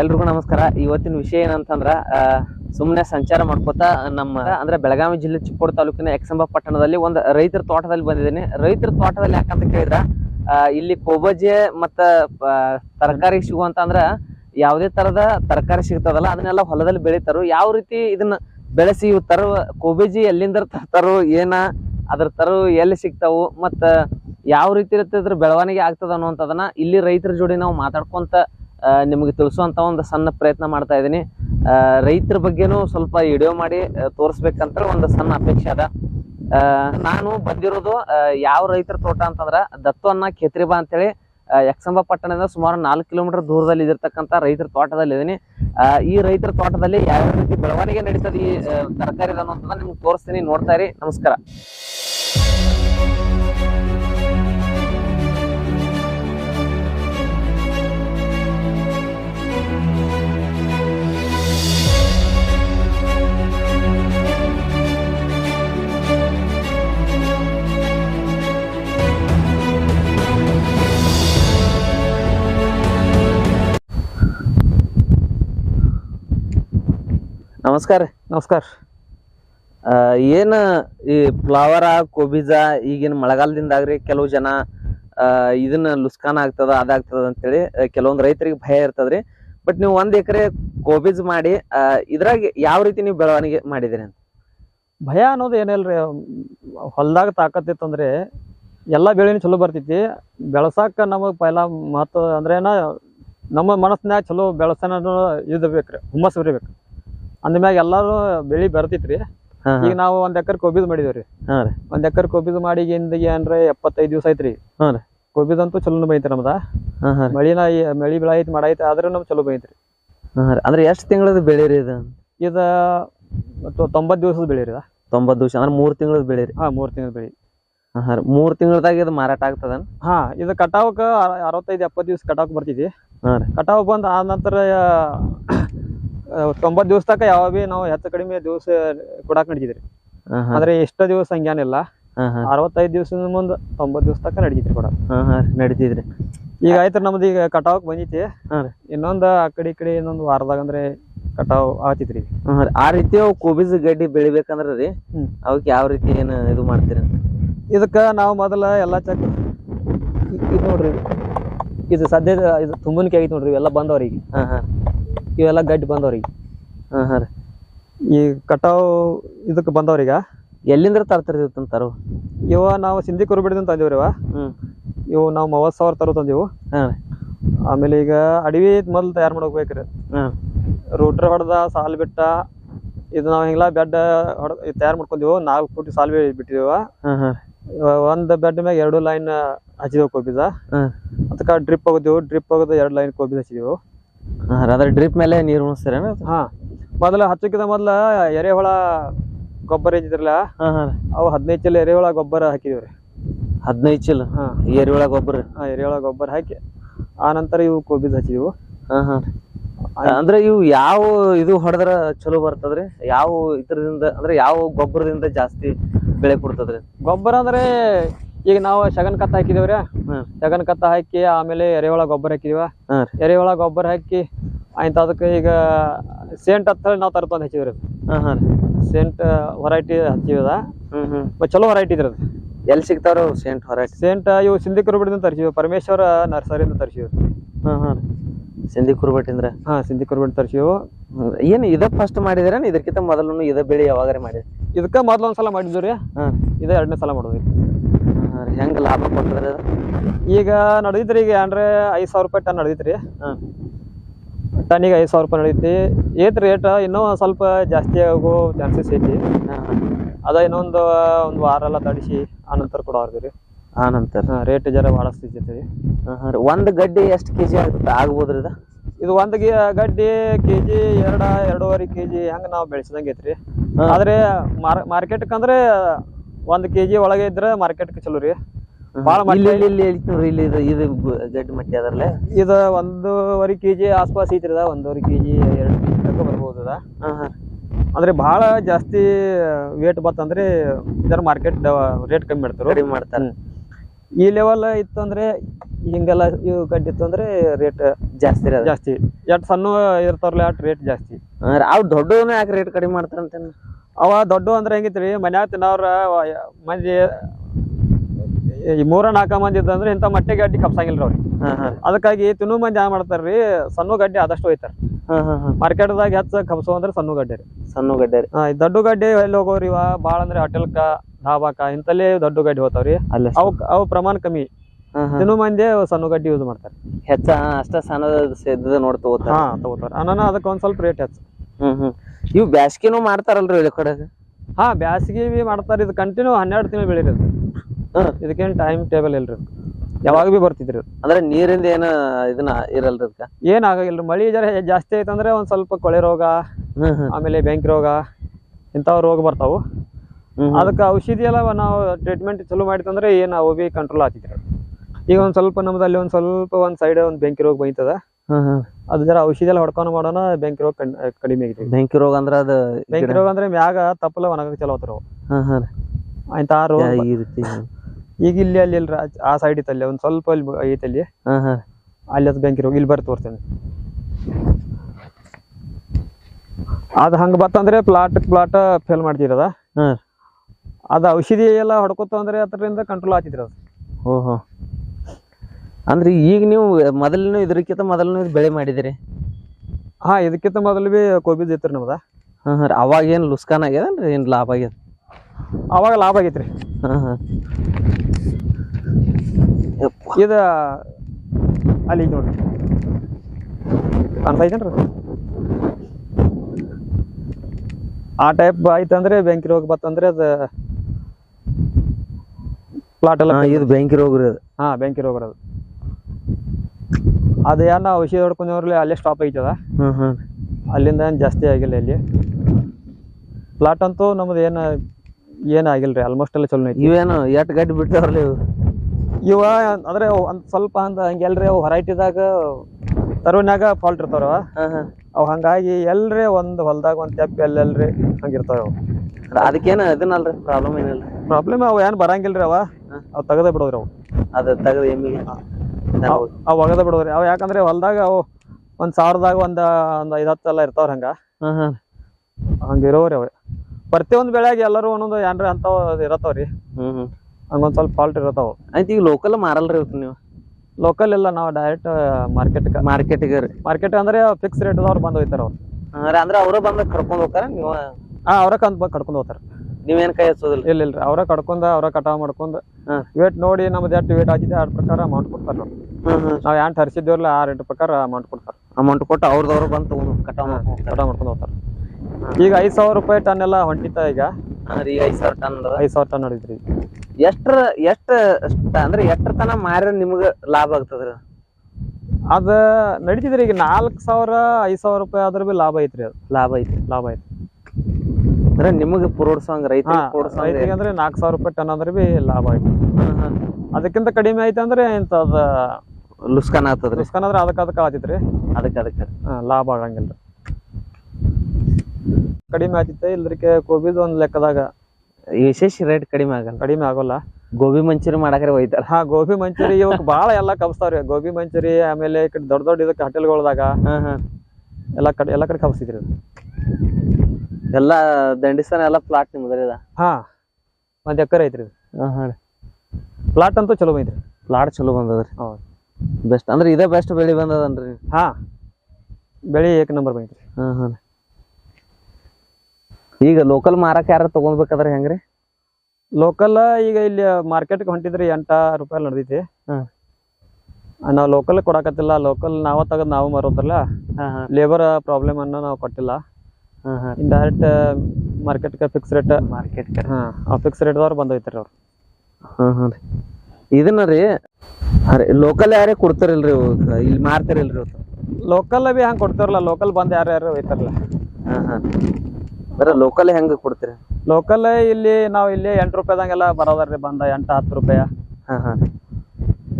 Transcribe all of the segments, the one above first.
ಎಲ್ರಿಗೂ ನಮಸ್ಕಾರ. ಇವತ್ತಿನ ವಿಷಯ ಏನಂತಂದ್ರ ಸುಮ್ಮನೆ ಸಂಚಾರ ಮಾಡ್ಕೋತ ನಮ್ಮ, ಅಂದ್ರೆ ಬೆಳಗಾವಿ ಜಿಲ್ಲೆ ಚಿಕ್ಕೋಡಿ ತಾಲೂಕಿನ ಎಕ್ಸಂಬ ಪಟ್ಟಣದಲ್ಲಿ ಒಂದು ರೈತರ ತೋಟದಲ್ಲಿ ಬಂದಿದ್ದೀನಿ. ರೈತರ ತೋಟದಲ್ಲಿ ಯಾಕಂತ ಕೇಳಿದ್ರ ಇಲ್ಲಿ ಕೋಬಜೆ ಮತ್ತ ತರಕಾರಿ ಸಿಗುವಂತ ಅಂದ್ರ ಯಾವುದೇ ತರದ ತರಕಾರಿ ಸಿಗ್ತದಲ್ಲ, ಅದನ್ನೆಲ್ಲ ಹೊಲದಲ್ಲಿ ಬೆಳಿತಾರು. ಯಾವ ರೀತಿ ಇದನ್ನ ಬೆಳೆಸಿ ಇವು ತರುವ ಕೋಬೇಜಿ ಎಲ್ಲಿಂದ ತರ್ತಾರೋ ಏನ, ಅದ್ರ ತರು ಎಲ್ಲಿ ಸಿಗ್ತಾವು, ಮತ್ತ ಯಾವ ರೀತಿ ಇದ್ರ ಬೆಳವಣಿಗೆ ಆಗ್ತದ ಅನ್ನುವಂಥದನ್ನ ಇಲ್ಲಿ ರೈತರ ಜೋಡಿ ನಾವು ಮಾತಾಡ್ಕೊಂತ ನಿಮಗೆ ತಿಳಿಸುವಂತ ಒಂದು ಸಣ್ಣ ಪ್ರಯತ್ನ ಮಾಡ್ತಾ ಇದ್ದೀನಿ. ರೈತರ ಬಗ್ಗೆನೂ ಸ್ವಲ್ಪ ವಿಡಿಯೋ ಮಾಡಿ ತೋರಿಸ್ಬೇಕಂತ ಒಂದು ಸಣ್ಣ ಅಪೇಕ್ಷೆ ಅದ. ನಾನು ಬಂದಿರೋದು ಯಾವ ರೈತರ ತೋಟ ಅಂತಂದ್ರೆ ದತ್ತು ಅನ್ನ ಖೇತ್ರಿಬಾ ಅಂತೇಳಿ ಯಕ್ಸಂಬ ಪಟ್ಟಣದಿಂದ ಸುಮಾರು ನಾಲ್ಕು ಕಿಲೋಮೀಟರ್ ದೂರದಲ್ಲಿ ಇದಿರ್ತಕ್ಕಂಥ ರೈತರ ತೋಟದಲ್ಲಿ ಇದೀನಿ ಈ ರೈತರ ತೋಟದಲ್ಲಿ ಯಾವ ರೀತಿ ಬೆಳವಣಿಗೆ ನಡೀತದೆ ಈ ತರಕಾರಿ ಅನ್ನೋದನ್ನ ನಿಮ್ಗೆ ತೋರಿಸ್ತೀನಿ. ನೋಡ್ತಾ ನಮಸ್ಕಾರ. ನಮಸ್ಕಾರ ರೀ. ನಮಸ್ಕಾರ. ಏನು ಈ ಫ್ಲವರ ಕೋಬೀಜ ಈಗಿನ ಮಳೆಗಾಲದಿಂದಾಗ್ರಿ ಕೆಲವು ಜನ ಇದನ್ನ ಲುಸ್ಕಾನ್ ಆಗ್ತದ ಅದಾಗ್ತದ ಅಂತೇಳಿ ಕೆಲವೊಂದು ಕೆಲವೊಂದ್ ರೈತರಿಗೆ ಭಯ ಇರ್ತದ್ರಿ. ಬಟ್ ನೀವು ಒಂದ್ ಎಕರೆ ಕೋಬೀಜ್ ಮಾಡಿ ಇದ್ರಾಗ ಯಾವ ರೀತಿ ನೀವು ಬೆಳವಣಿಗೆ ಮಾಡಿದಿರಿ ಅಂತ? ಭಯ ಅನ್ನೋದು ಏನಿಲ್ರಿ ಹೊಲ್ದಾಗ ತಾಕತ್ತಿತ್ತಂದ್ರೆ ಎಲ್ಲಾ ಬೆಳೆನೂ ಚಲೋ ಬರ್ತೈತಿ. ಬೆಳ್ಸಾಕ ನಮಗೆ ಪೈಲ ಮಹತ್ವ ಅಂದ್ರೆ ನಮ್ಮ ಮನಸ್ಸಿನಾಗ ಚಲೋ ಬೆಳಸನ ಇದು ಬೇಕ್ರಿ ಹುಮ್ಮಸ್ ಇರ್ಬೇಕು ಅಂದ್ಮ್ಯಾಗ ಎಲ್ಲಾರು ಬೆಳಿ ಬರ್ತೈತ್ರಿ. ಈಗ ನಾವು ಒಂದ್ ಎಕರ್ ಕೊಬ್ಬಿದ್ ಮಾಡಿದೇವ್ರಿ ರೀ. ಒಂದ್ ಎಕರ್ ಕೊಬ್ಬಿದ್ ಮಾಡಿ ಇಂದ ಏನ್ರ ಎಪ್ಪತ್ತೈದ್ ದಿವಸ ಐತ್ರಿ ರೀ. ಅಂತೂ ಚಲೋ ಬೈತ್ರಿ ನಮ್ದ ರೀ. ಮಳಿನ ಮಳಿ ಬೆಳ ಐತಿ ಮಾಡೈತಿ ಆದ್ರೆ ನಮ್ ಚಲೋ ಬೈತ್ರಿ ರೀ. ಅಂದ್ರೆ ಎಷ್ಟ್ ತಿಂಗಳದ ಬೆಳಿರಿ ಇದು ಇದ ಇದ ತೊಂಬತ್ ದಿವಸದ ಬೆಳಿ ರೀ. ತೊಂಬತ್ ದಿವಸ ಅಂದ್ರೆ ಮೂರ್ ತಿಂಗಳದ ಬೆಳಿರಿ ಹಾ ಮೂರ್ ತಿಂಗಳ ಬೆಳಿ ಹಾ, ರೀ. ಮೂರ್ ತಿಂಗಳದಾಗ ಇದು ಮಾರಾಟ ಆಗ್ತದ ಹಾ ಇದು ಕಟಾವಕ್ಕ ಅರವತ್ತೈದ್ ಎಪ್ಪತ್ತು ದಿವಸ ಕಟಾವಕ್ ಬರ್ತೈತಿ ರೀ. ಕಟಾವ್ ಬಂದ ಆ ನಂತರ ತೊಂಬತ್ತು ದಿವಸ ತನಕ ಯಾವ ಭೀ ನಾವು ಹೆಚ್ಚು ಕಡಿಮೆ ದಿವಸ ಕೊಡಾಕ್ ನಡೀತಿದ್ರಿ. ಆದ್ರೆ ಇಷ್ಟ ದಿವಸ ಹಂಗೇನಿಲ್ಲ. ಅರವತ್ತೈದು ದಿವಸದ ಮುಂದೆ ತೊಂಬತ್ತು ದಿವಸ ತನಕ ನಡೀತಿದ್ರಿ ಕೊಡಾಕ್ ಹಾ, ಹಾ ರೀ. ನಡೀತಿದ್ರಿ ಈಗ ಆಯ್ತು ನಮ್ದು ಈಗ ಕಟಾವಕ್ ಬಂದೇತಿ. ಇನ್ನೊಂದು ಆ ಕಡೆ ಈ ಕಡೆ ಇನ್ನೊಂದು ವಾರದಾಗ ಅಂದ್ರೆ ಕಟಾವ್ ಆತಿತ್ರಿ ಆ ರೀತಿ ಅವು ಕೋಬಿಸ್ ಗಡ್ಡಿ ಬೆಳಿಬೇಕಂದ್ರ ರೀ. ಅವಕ್ ಯಾವ ರೀತಿ ಏನ್ ಇದು ಮಾಡ್ತೀರಿ ಇದಕ್ಕ ನಾವು ಮೊದಲ ಎಲ್ಲಾ ಚೆಕ್ ಇದು ನೋಡ್ರಿ ಇದು ಸದ್ಯದ ಇದು ತುಂಬನಿಕೆ ಆಗೈತಿ ನೋಡ್ರಿ ಇವೆಲ್ಲ ಬಂದವ್ರಿಗೆ ಹಾ ಹಾ ಇವೆಲ್ಲ ಗಡ್ಡಿ ಬಂದವ್ರಿಗೆ ಹಾಂ ಹಾಂ ರೀ. ಈ ಕಟಾವ್ ಇದಕ್ಕೆ ಬಂದವ್ರೀಗ ಎಲ್ಲಿಂದ್ರ ತರ್ತಾರಿ ತರು ಇವ ನಾವು ಸಿಂಧಿ ಕುರುಬಿಡಿದ ತಂದಿವ್ರಿ ಇವ. ಹ್ಞೂ ಇವು ನಾವು ಮೂವತ್ತು ಸಾವಿರ ತರೋ ತಂದೀವು. ಹಾಂ ಆಮೇಲೆ ಈಗ ಅಡವಿ ಮೊದಲು ತಯಾರು ಮಾಡೋಗ್ಬೇಕು ರೀ ಹಾಂ. ರೂಟ್ರ್ ಹೊಡೆದ ಸಾಲ್ ಬಿಟ್ಟ ಇದು ನಾವು ಹಿಂಗ್ಲ ಬೆಡ್ ಹೊಡ ತಯಾರು ಮಾಡ್ಕೊಂಡೀವು ನಾಲ್ಕು ಫುಟ್ ಸಾಲ್ ಬಿಟ್ಟಿದೀವ ಒಂದು ಬೆಡ್ ಮ್ಯಾಗ ಎರಡು ಲೈನ್ ಹಚ್ಚಿದೆವು ಕೋಬಿದ. ಅದಕ್ಕೆ ಡ್ರಿಪ್ ಹೋಗಿದ್ದೆವು ಡ್ರಿಪ್ ಹೋಗೋದು ಎರಡು ಲೈನ್ ಕೋಬಿದ ಹಚ್ಚಿದೆವು. ರೀ. ಅದ್ರ ಡ್ರಿಪ್ ಮೇಲೆ ನೀರು ಉಣಿಸ್ತೀರೇನ? ಹಾ. ಮೊದಲ ಹಚ್ಚಕ್ಕಿಂತ ಮೊದಲ ಎರೆಹುಳ ಗೊಬ್ಬರ ಇದ್ದಿದ್ರಲ್ಲ ಹಾ. ಅವು ಹದಿನೈದು ಚೀಲ ಎರೆಹುಳ ಗೊಬ್ಬರ ಹಾಕಿದಿವ್ರಿ ರೀ. ಹದಿನೈದು ಚೀಲ ಹಾ ಎರೆಹುಳ ಗೊಬ್ಬರ? ಹಾ ಎರೆಹುಳ ಗೊಬ್ಬರ ಹಾಕಿ ಆ ನಂತರ ಇವು ಕೋಬಿದ್ ಹಚ್ಚಿದ್ವು. ಹಾ ಹಾ. ಅಂದ್ರೆ ಇವು ಯಾವ ಇದು ಹೊಡೆದ್ರ ಚಲೋ ಬರ್ತದ್ರಿ? ಯಾವ ಇದ್ರದಿಂದ ಅಂದ್ರೆ ಯಾವ ಗೊಬ್ಬರದಿಂದ ಜಾಸ್ತಿ ಬೆಳೆ ಕೊಡ್ತದ್ರಿ? ಗೊಬ್ಬರ ಅಂದ್ರೆ ಈಗ ನಾವು ಶಗನ್ ಕತ್ತ ಹಾಕಿದೇವ್ರಿ. ಶಗನ್ ಕತ್ತ ಹಾಕಿ ಆಮೇಲೆ ಎರೆಹುಳ ಗೊಬ್ಬರ ಹಾಕಿದೀವ. ಎರೆಹುಳ ಗೊಬ್ಬರ ಹಾಕಿ ಆಯ್ತು ಅದಕ್ಕೆ ಈಗ ಸೆಂಟ್ ಅಂತ ಹೇಳಿ ನಾವು ತರ್ತಂದು ಹಚ್ಚಿದ್ರಿ ಹಾ ಹಾ ರೀ. ಸೆಂಟ್ ವರೈಟಿ ಬಟ್ ಚಲೋ ವೆರೈಟಿ ಇದ್ರದ ಎಲ್ಲಿ ಸಿಗ್ತಾರ ಸೇಂಟ್ ಹೊರಟಿ ಸೆಂಟ್ ಇವು ಸಿಂಧಿಕರು ಬಿಡಿದ ತರಿಸಿವಿ ಪರಮೇಶ್ವರ ನರ್ಸರಿಯಿಂದ ತರಿಸಿವಿ ಹಾ ಹಾ. ಸಿಂಧಿ ಕುರ್ಬಟ್ಟಿಂದ್ರ? ಹಾ ಸಿಂಧಿ ಬಿಡಿ ತರಿಸಿವು ಏನು ಇದ ಫಸ್ಟ್ ಮಾಡಿದಿರ ಇದಕ್ಕಿಂತ ಮೊದಲು ಇದ ಬೆಳಿ ಯಾವಾಗಾರ ಮಾಡಿದ್ರಿ? ಇದಕ್ಕೆ ಮೊದ್ಲು ಒಂದ್ಸಲ ಮಾಡಿದ್ವಿ ರೀ. ಹಾ. ಇದೇ ಎರಡನೇ ಸಲ. ಹೆಂಗ್ ಲಾಭ ಕೊಟ್ಟದ್ರಿ ಈಗ ನಡೆದಿತ್ರಿ ಈಗ ಅಂದ್ರೆ ಐದು ಸಾವಿರ ರೂಪಾಯಿ ಟನ್ ನಡೆದಿತ್ರಿ. ಹಾ. ಈಗ ಐದು ಸಾವಿರ ರೂಪಾಯಿ ನಡೀತಿ ಏತ್ ರೇಟ್ ಇನ್ನೂ ಒಂದ್ ಸ್ವಲ್ಪ ಜಾಸ್ತಿ ಆಗೋ ಚಾನ್ಸಸ್ ಐತಿ. ಅದ ಇನ್ನೊಂದು ಒಂದು ವಾರ ಎಲ್ಲ ತಡಿಸಿ ಆನಂತರ ಕೂಡ ರೀ ಆನಂತರ. ನಂತರ ರೇಟ್ ಜರ ಭಾಳ ಸಿಗ್ತೈತಿ ಒಂದು ಹಾ. ರೀ. ಒಂದ್ ಗಡ್ಡಿ ಎಷ್ಟ್ ಕೆಜಿ ಆಗ್ತದ ಆಗ್ಬೋದ್ರಿ ಇದ? ಇದು ಒಂದು ಗಡ್ಡಿ ಕೆ ಜಿ ಎರಡ ಎರಡೂವರೆ ಕೆ ಜಿ ಹೆಂಗೆ ನಾವು ಬೆಳೆಸಿದಂಗೆ ಐತ್ರಿ. ಆದ್ರೆ ಮಾರ್ ಮಾರ್ಕೆಟ್ಗೆ ಅಂದ್ರೆ ಒಂದು ಕೆ ಜಿ ಒಳಗೆ ಇದ್ರೆ ಮಾರ್ಕೆಟ್ಗೆ ಚಲೋ ರೀ. ಭಾಳ ಇಲ್ಲಿ ಇಲ್ಲಿ ಇಲ್ಲಿ ಹೇಳ್ತೀನಿ ನೋಡ್ರಿ ಇಲ್ಲಿ ಇದು ಇದು ಗಡ್ಡಿ ಮಟ್ಟಿ ಅದರಲ್ಲ. ಇದು ಒಂದೂವರೆ ಕೆ ಜಿ ಆಸ್ಪಾಸ್ ಐತ್ರಿ ಒಂದೂವರೆ ಕೆ ಜಿ ಎರಡು ಕೆ ಜಿ ತನಕ ಬರ್ಬೋದು ಅದ ಅಂದ್ರೆ ಭಾಳ ಜಾಸ್ತಿ ವೇಟ್ ಬಂತಂದ್ರೆ ಇದರ ಮಾರ್ಕೆಟ್ ರೇಟ್ ಕಮ್ಮಿ ಮಾಡ್ತಾರೆ? ಕಡಿಮೆ ಮಾಡ್ತಾರ. ಈ ಲೆವೆಲ್ ಇತ್ತು ಅಂದ್ರೆ ಹಿಂಗೆಲ್ಲ ಇವು ಗಡ್ಡಿ ಇತ್ತು ಅಂದ್ರೆ ರೇಟ್ ಜಾಸ್ತಿ ಅದು ಜಾಸ್ತಿ. ಎಷ್ಟ್ ಸಣ್ಣ ಇರ್ತಾರಲ್ಲ ಅಟ್ ರೇಟ್ ಜಾಸ್ತಿ. ಅವ್ ದೊಡ್ಡವನ್ನ ಯಾಕೆ ರೇಟ್ ಕಡಿಮೆ ಮಾಡ್ತಾರಂತ ಅವ ದೊಡ್ಡ ಅಂದ್ರೆ ಹೆಂಗಿತ್ರಿ ಮನ್ಯಾಗ ತಿನ್ನವ್ರ ಮಂದಿ ಈ ಮೂರ ನಾಲ್ಕ ಮಂದಿ ಇದ್ದಂದ್ರೆ ಇಂಥ ಮಟ್ಟೆ ಗಡ್ಡಿ ಹಾ ಹಾ. ಅದಕ್ಕಾಗಿ ತಿನ್ನು ಮಂದಿ ಏನ್ ಮಾಡ್ತಾರ್ರಿ ಸಣ್ಣ ಗಡ್ಡೆ ಆದಷ್ಟು ಹೋಯ್ತಾರ ಮಾರ್ಕೆಟ್ ದಾಗ ಹಾ. ಮಾರ್ಕೆಟ್ದಾಗ ಹೆಚ್ಚ ಕಪ್ಸೋ ಅಂದ್ರೆ ಸಣ್ಣ ಗಡ್ಡೆ ರೀ. ಸಣ್ಣ ಗಡ್ಡೆ ರೀ. ದೊಡ್ಡ ಗಡ್ಡೆ ಎಲ್ಲಿ ಹೋಗೋರಿ ಇವ ಭಾಳ ಅಂದ್ರೆ ಹೋಟೆಲ್ಕ ಧಾಬಾಕ ಇಂತಲ್ಲೇ ದೊಡ್ಡ ಗಡ್ಡೆ ಹೋತಾವ್ರಿ ಅವ್ ಅವು ಪ್ರಮಾಣ ಕಮ್ಮಿ. ತಿನ್ನು ಮಂದಿ ಸಣ್ಣ ಗಡ್ಡಿ ಯೂಸ್ ಮಾಡ್ತಾರೆ. ಹೆಚ್ಚ ಅಷ್ಟ ಸಣ್ಣದ ಇದ್ದದ ನೋಡಿ ತಗೋತಾರ. ಹಾ ತಗೋತಾರ. ಅನ್ನ ಅದಕ್ಕೆ ಒಂದ್ ಸ್ವಲ್ಪ ರೇಟ್ ಹೆಚ್ಚ. ಹ್ಮ್ ಹ್ಮ್. ಇವ್ ಬ್ಯಾಸ್ಗಿನೂ ಮಾಡ್ತಾರಲ್ರಿ ಇಲ್ಲಿ ಕಡೆ ಹಾ ಬ್ಯಾಸಿಗೆ ಮಾಡ್ತಾರ. ಇದು ಕಂಟಿನ್ಯೂ ಹನ್ನೆರಡು ತಿಂಗಳು ಬೆಳಿರಿ. ಇದಕ್ಕೇನ್ ಟೈಮ್ ಟೇಬಲ್ ಇಲ್ರಿ ಯಾವಾಗ ಬಿ ಬರ್ತಿದ್ರಿ. ಅಂದ್ರೆ ನೀರಿಂದ ಏನ ಇದನ್ನ ಇರಲ್ರಿ ಅದಕ್ಕ? ಏನ್ ಆಗಂಗಿಲ್ರಿ ಮಳಿ ಜರ ಜಾಸ್ತಿ ಐತಂದ್ರೆ ಒಂದ್ ಸ್ವಲ್ಪ ಕೊಳೆ ರೋಗ ಆಮೇಲೆ ಬೆಂಕಿ ರೋಗ ಇಂಥವ್ ರೋಗ ಬರ್ತಾವು. ಅದಕ್ಕೆ ಔಷಧಿ ಎಲ್ಲ ನಾವು ಟ್ರೀಟ್ಮೆಂಟ್ ಚಲೋ ಮಾಡಿತಂದ್ರೆ ಏನ್ ಅವು ಬಿ ಕಂಟ್ರೋಲ್ ಆಗ್ತಿದ್ರಿ ಈಗ ಒಂದ್ ಸ್ವಲ್ಪ ನಮ್ದಲ್ಲಿ ಒಂದ್ ಸ್ವಲ್ಪ ಒಂದ್ ಸೈಡ್ ಒಂದ್ ಬೆಂಕಿ ರೋಗ ಬೈತದ ಅದು ಜರ ಔಷಧಿ ಎಲ್ಲ ಹೊಡ್ಕೊಂಡು ಮಾಡೋಣ ಬೆಂಕಿ ರೋಗ ಕಡಿಮೆ ಆಗೈತಿ ಬೆಂಕಿ ರೋಗ ಅಂದ್ರೆ ಅದ ಬೆಂಕಿ ರೋಗ ಅಂದ್ರೆ ಮ್ಯಾಗ ತಪ್ಪಲ ಒಣಗ ಚಲೋ ಹೋತಾರ ಇಂಥ ರೋಗ ಈ ರೀತಿ ಈಗ ಇಲ್ಲಿ ಅಲ್ಲಿ ಇಲ್ರಿ ಆ- ಸೈಡ್ ಇತ್ತಲ್ಲಿ ಒಂದ್ ಸ್ವಲ್ಪ ಅಲ್ಲಿ ಐತಲ್ಲಿ ಹಾಂ ಹಾಂ. ಅಲ್ಲಿ ಅದು ಬೆಂಕಿ ರೋಗ ಇಲ್ಲಿ ಬರ್ರಿ ತೋರ್ತೇನೆ. ಅದು ಹಂಗ ಬತ್ತಂದ್ರೆ ಪ್ಲಾಟ್ ಪ್ಲಾಟ್ ಫೇಲ್ ಮಾಡ್ತಿರದ? ಹಾಂ. ಅದು ಔಷಧಿ ಎಲ್ಲ ಹೊಡ್ಕೊತ ಅಂದ್ರೆ ಅದರಿಂದ ಕಂಟ್ರೋಲ್ ಆಗ್ತಿದ್ರಿ ಅದು. ಓಹೋ ಅಂದ್ರೆ ಈಗ ನೀವು ಮೊದಲನೇ ಇದ್ರಕ್ಕಿಂತ ಮೊದಲನೇ ಬೆಳೆ ಮಾಡಿದಿರಿ ಹಾ ಇದಕ್ಕಿಂತ ಮೊದಲು ಬಿ ಕೋಬಿದ್ ಇತ್ತು ನಮ್ದ. ಹಾ ಹಾ. ರೀ. ಅವಾಗ ಏನು ಲುಸ್ಕಾನ್ ಆಗ್ಯದ ಏನು ಲಾಭ ಆಗ್ಯದ? ಅವಾಗ ಲಾಭ ಆಗೈತ್ರಿ. ಹಾ ಹಾಂ. ಇದ ಅಲ್ಲಿ ನೋಡ್ರಿ. ಕಾಣ್ತಾ ಐತೇನ್ರಿ ಆ ಟೈಪ್ ಆಯ್ತಂದ್ರೆ ಬೆಂಕಿ ರೋಗ ಬತ್ತಂದ್ರೆ ಅದ ಪ್ಲಾಟ್ ಎಲ್ಲ ಇದು ಬೆಂಕಿ ರೋಗ ರೀ ಅದು ಹಾ ಬೆಂಕಿ ರೋಗ ಅದು ಅದು ಏನ ಔಷಧಿ ಹೊಡ್ಕೊಂಡವ್ರಲ್ಲಿ ಅಲ್ಲೇ ಸ್ಟಾಪ್ ಐತದ. ಅಲ್ಲಿಂದ ಏನು ಜಾಸ್ತಿ ಆಗಿಲ್ಲ ಇಲ್ಲಿ. ಪ್ಲಾಟ್ ಅಂತೂ ನಮ್ದು ಏನ ಏನ್ ಆಗಿಲ್ರಿ ಆಲ್ಮೋಸ್ಟ್ ಎಲ್ಲ ಚಲೋ ಐತಿ. ಇವೇನು ಎಟ್ ಗಟ್ಟಿ ಬಿಟ್ಟವ್ರಲ್ಲ ಇವು ಇವ ಅಂದ್ರೆ ಒಂದ್ ಸ್ವಲ್ಪ ಅಂದ ಹಂಗೆಲ್ರಿ ಅವು ವರೈಟಿದಾಗ ತರುವಿನಾಗ ಫಾಲ್ಟ್ ಇರ್ತಾವ ಅವ್. ಹಂಗಾಗಿ ಎಲ್ರಿ ಒಂದ್ ಹೊಲ್ದಾಗ ಒಂದ್ ತೆಪ್ಪ ಎಲ್ಲೆಲ್ರಿ ಹಂಗಿರ್ತಾವ ಅವು. ಅದಕ್ಕೇನ ಇದನ್ನಲ್ರಿ? ಪ್ರಾಬ್ಲಮ್ ಏನಿಲ್ಲ ಪ್ರಾಬ್ಲಮ್ ಅವು ಏನ್ ಬರಂಗಿಲ್ರಿ ಅವ. ಅವ್ ತೆಗದ ಬಿಡೋದ್ರಿ ಅವು. ಅದು ತೆಗದ ಎಮ್ಮಿಗೆ? ಅವ್ ಒಗದ ಬಿಡೋದ್ರಿ ಅವ್ ಯಾಕಂದ್ರೆ ಹೊಲ್ದಾಗ ಅವು ಒಂದ್ ಸಾವಿರದಾಗ ಒಂದ್ ಒಂದ್ ಐದ್ ಹತ್ತು ಎಲ್ಲ ಇರ್ತಾವ್ರಿ ಹಂಗ. ಹಂಗಿರೋರಿ ಅವ. ಪ್ರತಿಯೊಂದ್ ಬೆಳೆಗೆ ಎಲ್ಲರೂ ಒಂದೊಂದು ಏನ್ರ ಅಂತಾವ ಇರತ್ತಾವ್ರಿ. ಹ್ಮ್ ಹ್ಮ್. ಹಂಗೊಂದ್ ಸ್ವಲ್ಪ ಫಾಲ್ಟ್ ಇರತ್ತಾವ. ಆಯ್ತು ಈಗ ಲೋಕಲ್ ಮಾರಲ್ರಿ ಇವತ್ತು ನೀವು? ಲೋಕಲ್ ಇಲ್ಲ ನಾವು ಡೈರೆಕ್ಟ್ ಮಾರ್ಕೆಟ್ ಮಾರ್ಕೆಟಿಗೆ ರೀ. ಮಾರ್ಕೆಟ್ ಅಂದ್ರೆ ಫಿಕ್ಸ್ ರೇಟ್ ಅವ್ರು ಬಂದ್ ಹೋಯ್ತಾರ ಅವ್ರು. ಅಂದ್ರೆ ಅಂದ್ರೆ ಅವ್ರ ಬಂದ ಕರ್ಕೊಂಡ್ ಹೋಗ್ತಾರ ನೀವು? ಹಾ ಅವ್ರ ಕಂತ್ ಬಂದ್ ಕಡ್ಕೊಂಡ್ ಹೋಗ್ತಾರ. ನೀವೇನ್ ಕೈ ಹಚ್ಚೋದಿಲ್ಲ ಇಲ್ಲ ಇಲ್ರಿ ಅವ್ರ ಕಡ್ಕೊಂಡ ಅವ್ರ ಕಟಾವ್ ಮಾಡ್ಕೊಂಡ್ ವೇಟ್ ನೋಡಿ ನಮ್ದು ಎಷ್ಟು ವೇಟ್ ಆಗಿದೆ ಅದ್ರ ಪ್ರಕಾರ ಅಮೌಂಟ್ ಕೊಡ್ತಾರ ಅವ್ರು. ಎಂಟು ನಾವ್ ಏನ್ ಹರಿಸಿದ್ದೇವ್ರಲ್ಲ ಆ ರೇಟ್ ಪ್ರಕಾರ ಅಮೌಂಟ್ ಕೊಡ್ತಾರ. ಅಮೌಂಟ್ ಕೊಟ್ಟು ಅವ್ರದವ್ರು ಬಂದು ತಗೊಂಡು ಕಟಾವ್. ಕಟಾವ್ ಮಾಡ್ಕೊಂಡ್ ಹೋಗ್ತಾರ. ಈಗ ಐದ್ ಸಾವಿರ ರೂಪಾಯಿ ಟನ್ ಎಲ್ಲ ಹೊಂಟಿತ್ತ ಈಗ? ಐದ್ ಸಾವಿರ ಟನ್ ಐದ್ ಸಾವಿರ ಟನ್ ಎಷ್ಟ್ರ ಎಷ್ಟ್ ಷ್ಟ- ಅಂದ್ರೆ ಎಷ್ಟ್ರ ತನ ಮಾರ ನಿಮ್ಗ ಲಾಭ ಆಗ್ತದ್ರಿ? ಅದ ನಡೀತಿದ್ರಿ ಈಗ ನಾಲ್ಕ್ ಸಾವಿರ ಐದ್ ಸಾವಿರ ರೂಪಾಯಿ ಆದ್ರ ಬಿ ಲಾಭ ಐತ್ರಿ ಅದು. ಲಾಭ ಐತಿ ಲಾಭ ಐತಿ ಅಂದ್ರೆ ನಿಮಗೆ ಪುರೋಡ್ಸಂಗ್ ರೈತ ರೈತಿಗೆ ಅಂದ್ರೆ ನಾಲ್ಕ್ ಸಾವಿರ ರೂಪಾಯಿ ಟನ್ ಅಂದ್ರೆ ಬಿ ಲಾಭ ಐತ್ರಿ. ಅದಕ್ಕಿಂತ ಕಡಿಮೆ ಐತೆ ಅಂದ್ರೆ ಇಂಥದ ಲುಸ್ಕಾನ್ ಆಗ್ತದ್ರಿ. ಲುಸ್ಕಾನ್ ಅಂದ್ರೆ ಅದಕ್ಕೆ ಅದಕ್ಕೆ ಆತಿತ್ರಿ. ಅದಕ್ಕೆ ಅದಕ್ಕೆ ಲಾಭ ಆಗಂಗಿಲ್ಲ ಕಡಿಮೆ ಆಗ್ತಿತ್ತ. ಇಲ್ದ್ರಿಕೆ ಗೋಬಿದ ಒಂದ್ ಲೆಕ್ಕದಾಗ ವಿಶೇಷ ರೇಟ್ ಕಡಿಮೆ ಆಗಲ್ಲ. ಕಡಿಮೆ ಆಗೋಲ್ಲ. ಗೋಬಿ ಮಂಚೂರಿ ಮಾಡಕ್ರೆ ಒಯ್ತಾರ ಹಾ ಗೋಬಿ ಮಂಚೂರಿ ಇವಾಗ ಬಾಳ ಎಲ್ಲಾ ಕಬ್ಸ್ತಾವ್ರಿ. ಗೋಬಿ ಮಂಚೂರಿ ಆಮೇಲೆ ಈ ಕಡೆ ದೊಡ್ಡ ದೊಡ್ಡ ಇದಕ್ಕೆ ಹೋಟೆಲ್ಗಳ್ದಾಗ ಹಾ ಹಾ. ಎಲ್ಲಾ ಕಡೆ ಎಲ್ಲಾ ಕಡೆ ಕಬ್ಸಿದ್ರಿ. ಎಲ್ಲಾ ದಂಡಿಸ್ತಾನ ಎಲ್ಲಾ ಪ್ಲಾಟ್ ನಿಮ್ದ್ರಿ ಇದ ಹಾ ಒಂದ್ ಎಕರೆ ಐತ್ರಿ. ಹಾ ಹಾ ಪ್ಲಾಟ್ ಅಂತೂ ಚಲೋ ಐತ್ರಿ ಪ್ಲಾಟ್ ಚಲೋ ಬಂದದ್ರಿ. ಹೌದು. ಬೆಸ್ಟ್ ಅಂದ್ರೆ ಇದೇ ಬೆಸ್ಟ್ ಬೆಳಿ ಬಂದದನ್ರಿ. ಹಾ ಬೆಳಿ ಏಕ್ ನಂಬರ್ ಬಂದ್ರಿ ಹಾ ಹಾ. ಈಗ ಲೋಕಲ್ ಮಾರಕ್ ಯಾರು ತಗೊಂಡ್ಬೇಕಾದ್ರೆ ಹೆಂಗ್ರಿ? ಲೋಕಲ್ ಈಗ ಇಲ್ಲಿ ಮಾರ್ಕೆಟ್ಗೆ ಹೊಂಟಿದ್ರಿ ಎಂಟ ರೂಪಾಯಿ ನಡೆದೈತಿ. ನಾವು ಲೋಕಲ್ ಕೊಡಕತ್ತಿಲ್ಲ. ಲೋಕಲ್ ನಾವ ತಗದ್ ನಾವು ಮಾರೋದಲ್ಲ ಲೇಬರ್ ಪ್ರಾಬ್ಲಮ್ ಅನ್ನ ನಾವು ಕೊಟ್ಟಿಲ್ಲ. ಡೈರೆಕ್ಟ್ ಮಾರ್ಕೆಟ್ಗೆ ಫಿಕ್ಸ್ ರೇಟ್ ಮಾರ್ಕೆಟ್ ಹಾಂ ಆ ಫಿಕ್ಸ್ ರೇಟ್ದವ್ರು ಬಂದೋಯ್ತಾರ ಅವ್ರು. ಹಾಂ ಹಾಂ ರೀ. ಇದನ್ನ ರೀ ಹಾ ರೀ ಲೋಕಲ್ ಯಾರೇ ಕೊಡ್ತಾರಿಲ್ರಿ? ಇಲ್ಲಿ ಮಾರ್ತಾರಿಲ್ರಿ ಲೋಕಲ್ ಬಿ ಹಂಗೆ ಕೊಡ್ತಾರಲ್ಲ. ಲೋಕಲ್ ಬಂದು ಯಾರು ಯಾರು ಒಯ್ತಾರಲ್ಲ. ಹಾಂ ಹಾ. ಬರ ಲೋಕಲ್ ಹೆಂಗ್ ಕೊಡ್ತೀರಿ? ಲೋಕಲ್ ಇಲ್ಲಿ ನಾವ್ ಇಲ್ಲಿ ಎಂಟ್ ರೂಪಾಯಿದಂಗೆಲ್ಲ ಬರೋದ್ರಿ ಬಂದ ಎಂಟ ಹತ್ತು ರೂಪಾಯಿ. ಹಾ ಹಾ.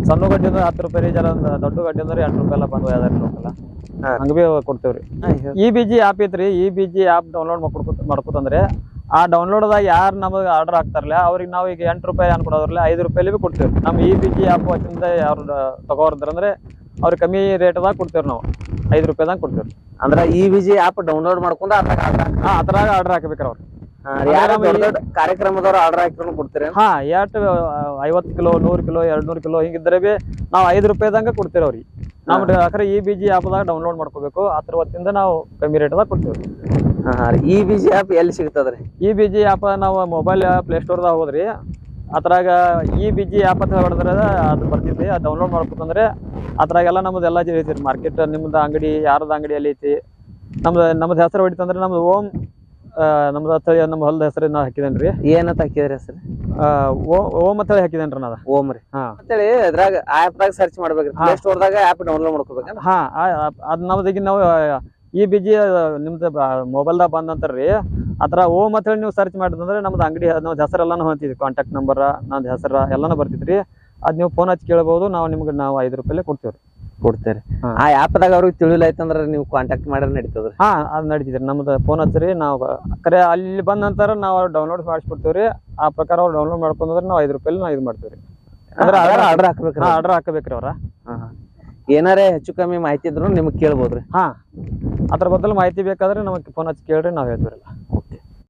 ಸಣ್ಣ ಗಡ್ಡಿ ಅಂದ್ರೆ ಹತ್ತು ರೂಪಾಯಿ ರೀ ಜರ ಒಂದು ದೊಡ್ಡ ಗಡ್ಡಿ ಅಂದ್ರೆ ಎಂಟು ರೂಪಾಯಿ ಎಲ್ಲ ಬಂದು ಅದ್ರ ಲೋಕಲ್ ಹಾ. ಹಂಗೆ ಬಿ ಕೊಡ್ತೇವ್ರಿ ಈ ಬಿ ಜಿ ಆ್ಯಪ್ ಐತ್ರಿ ಈ ಬಿ ಜಿ ಆ್ಯಪ್ ಡೌನ್ಲೋಡ್ ಮಾಡ್ಕೊತ ಮಾಡ್ಕೊತಂದ್ರೆ ಆ ಡೌನ್ಲೋಡ್ದಾಗ ಯಾರು ನಮಗೆ ಆರ್ಡರ್ ಹಾಕ್ತಾರಲ್ಲ ಅವ್ರಿಗೆ ನಾವು ಈಗ ಎಂಟು ರೂಪಾಯಿ ಅನ್ಕೊಡೋದ್ರಲ್ಲ ಐದು ರೂಪಾಯಿಲಿ ಬಿ ಕೊಡ್ತೀವಿ ನಮ್ ಈ ಬಿ ಜಿ ಆ್ಯಪ್ ವತಿಯಿಂದ ಯಾರು ತಗೋರ್ದ್ರಂದ್ರೆ ಅವ್ರಿಗೆ ಕಮ್ಮಿ ರೇಟ್ದಾಗ ಕೊಡ್ತೇವ್ರಿ ನಾವು. ಐದು ರೂಪಾಯಿದಾಗ ಕೊಡ್ತೀವಿ ಅಂದ್ರ ಈ ವಿಜಿ ಆಪ್ ಡೌನ್ಲೋಡ್ ಮಾಡ್ಕೊಂಡು ಅದ್ರಾಗ. ಹಾಂ ಅದ್ರಾಗ ಆರ್ಡರ್ ಹಾಕ್ಬೇಕ್ರಿ ಅವ್ರು. ಯಾರು ಅಂದ್ರೆ ದೊಡ್ಡ ದೊಡ್ಡ ಕಾರ್ಯಕ್ರಮದವ್ರು ಆರ್ಡರ್ ಹಾಕಿದ್ರು ಕೊಡ್ತೀರಿ ಹಾ ಎಷ್ಟು ಐವತ್ತು ಕಿಲೋ ನೂರು ಕಿಲೋ ಎರಡು ನೂರು ಕಿಲೋ ಹಿಂಗಿದ್ರೆ ಬಿ ನಾವು ಐದು ರೂಪಾಯಿದಂಗ ಕೊಡ್ತೀರಿ ಅವ್ರಿಗೆ. ನಮ್ ಅಕ್ರೆ ಈ ಬಿ ಜಿ ಆ್ಯಪ್ದಾಗ ಡೌನ್ಲೋಡ್ ಮಾಡ್ಕೋಬೇಕು. ಅದ್ರ ಹೊತ್ತಿಂದ ನಾವು ಕಮ್ಮಿ ರೇಟ್ದಾಗ ಕೊಡ್ತೀವಿ ಹಾ ರೀ. ಈ ಆಪ್ ಎಲ್ಲಿ ಸಿಗ್ತದ್ರಿ? ಈ ಬಿ ಜಿ ಆ್ಯಪ್ ನಾವು ಮೊಬೈಲ್ ಪ್ಲೇಸ್ಟೋರ್ದಾಗ ಹೋದ್ರಿ. ಅದ್ರಾಗ ಈ ಬಿ ಜಿ ಆ್ಯಪ್ ಅಂತ ಹೊಡೆದ್ರೆ ಅದು ಬರ್ತೈತಿ ಅದು ಡೌನ್ಲೋಡ್ ಮಾಡ್ಬೇಕಂದ್ರೆ ಅದ್ರಾಗೆಲ್ಲ ನಮ್ದು ಎಲ್ಲ ರೀ. ಮಾರ್ಕೆಟ್ ನಿಮ್ದು ಅಂಗಡಿ ಯಾರದ ಅಂಗಡಿ ಅಲ್ಲಿ ಐತಿ. ನಮ್ದು ನಮ್ದು ಹೆಸರು ಹೊಡಿತಂದ್ರೆ ನಮ್ದು ಓಮ್ ನಮ್ದು ಹತ್ತ ನಮ್ಮ ಹೊಲದ ಹೆಸರು ನಾ ಹಾಕಿದೇನ್ರಿ ರೀ. ಏನಂತ ಹಾಕಿದ್ರಿ ಹೆಸರು? ಓಮ್ ಅಂತ ಹೇಳಿ ಹಾಕಿದೇನ್ರಿ ರೀ ನಾನು ಓಮ್ ರೀ. ಹಾಂ. ಅಂತೇಳಿ ಅದ್ರಾಗ ಆ್ಯಪ್ದಾಗ ದಾಗ ಸರ್ಚ್ ಮಾಡ್ಬೇಕ್ರಿ. ಪ್ಲೇ ಸ್ಟೋರ್ದಾಗ ಆ್ಯಪ್ ಡೌನ್ಲೋಡ್ ಮಾಡ್ಕೋಬೇಕು ಹಾ ಅದು ನಮ್ದು ಈಗ ನಾವು ಈ ಬಿಜಿ ನಿಮ್ದು ಮೊಬೈಲ್ದಾಗ ಬಂದಂತಾರ್ರಿ ಅದ್ರ ಓಮ್ ಅಂತ ಹೇಳಿ ನೀವು ಸರ್ಚ್ ಮಾಡಿದ್ರೆ ನಮ್ದು ಅಂಗಡಿ ನಮ್ದು ಹೆಸರೆಲ್ಲಾನು ಹೊಂತಿದ್ವಿ ಕಾಂಟ್ಯಾಕ್ಟ್ ನಂಬರ್ ನಂದು ಹೆಸರು ಎಲ್ಲಾನು ಬರ್ತಿದ್ರಿ ಅದ್ ನೀವು ಫೋನ್ ಹಚ್ಚಿ ಕೇಳ್ಬೋದು ನಾವು ನಿಮ್ಗೆ ನಾವು ಐದು ರೂಪಾಯಿ ಕೊಡ್ತೀವಿ ಕೊಡ್ತೇವ್ರಿ. ಆ ಆಪ್ ದಾಗ ಅವ್ರಿಗೆ ತಿಳಿಲ್ಲ ಐತಂದ್ರ ನೀವು ಕಾಂಟ್ಯಾಕ್ಟ್ ಮಾಡಿದ್ರೆ ನಡೀತದ್ರಿ. ಹಾ ಅದು ನಡೀತಿದ್ರಿ. ನಮ್ದು ಫೋನ್ ಹಚ್ಚಿರಿ ನಾವು ಕರೆ ಅಲ್ಲಿ ಬಂದ ನಂತರ ನಾವು ಡೌನ್ಲೋಡ್ ಮಾಡಿಸ್ಬಿಡ್ತೀವಿ ಆ ಪ್ರಕಾರ ಅವ್ರು ಡೌನ್ಲೋಡ್ ಮಾಡ್ಕೊಂಡ್ರೆ ನಾವು ಐದು ರೂಪಾಯಿ ನಾವು ಇದು ಮಾಡ್ತೀವಿ ರೀ ಅಂದ್ರೆ ಆರ್ಡರ್ ಹಾಕ್ಬೇಕು ಆರ್ಡರ್ ಹಾಕಬೇಕ್ರಿ ಅವ್ರ. ಏನಾರೇ ಹೆಚ್ಚು ಕಮ್ಮಿ ಮಾಹಿತಿ ಇದ್ರು ನಿಮ್ಗೆ ಕೇಳ್ಬೋದ್ರಿ. ಹಾ. ಅದ್ರ ಬದಲು ಮಾಹಿತಿ ಬೇಕಾದ್ರೆ ನಮಗೆ ಫೋನ್ ಹಚ್ಚಿ ಕೇಳ್ರಿ ನಾವು ಹೇಳ್ತೀವಿ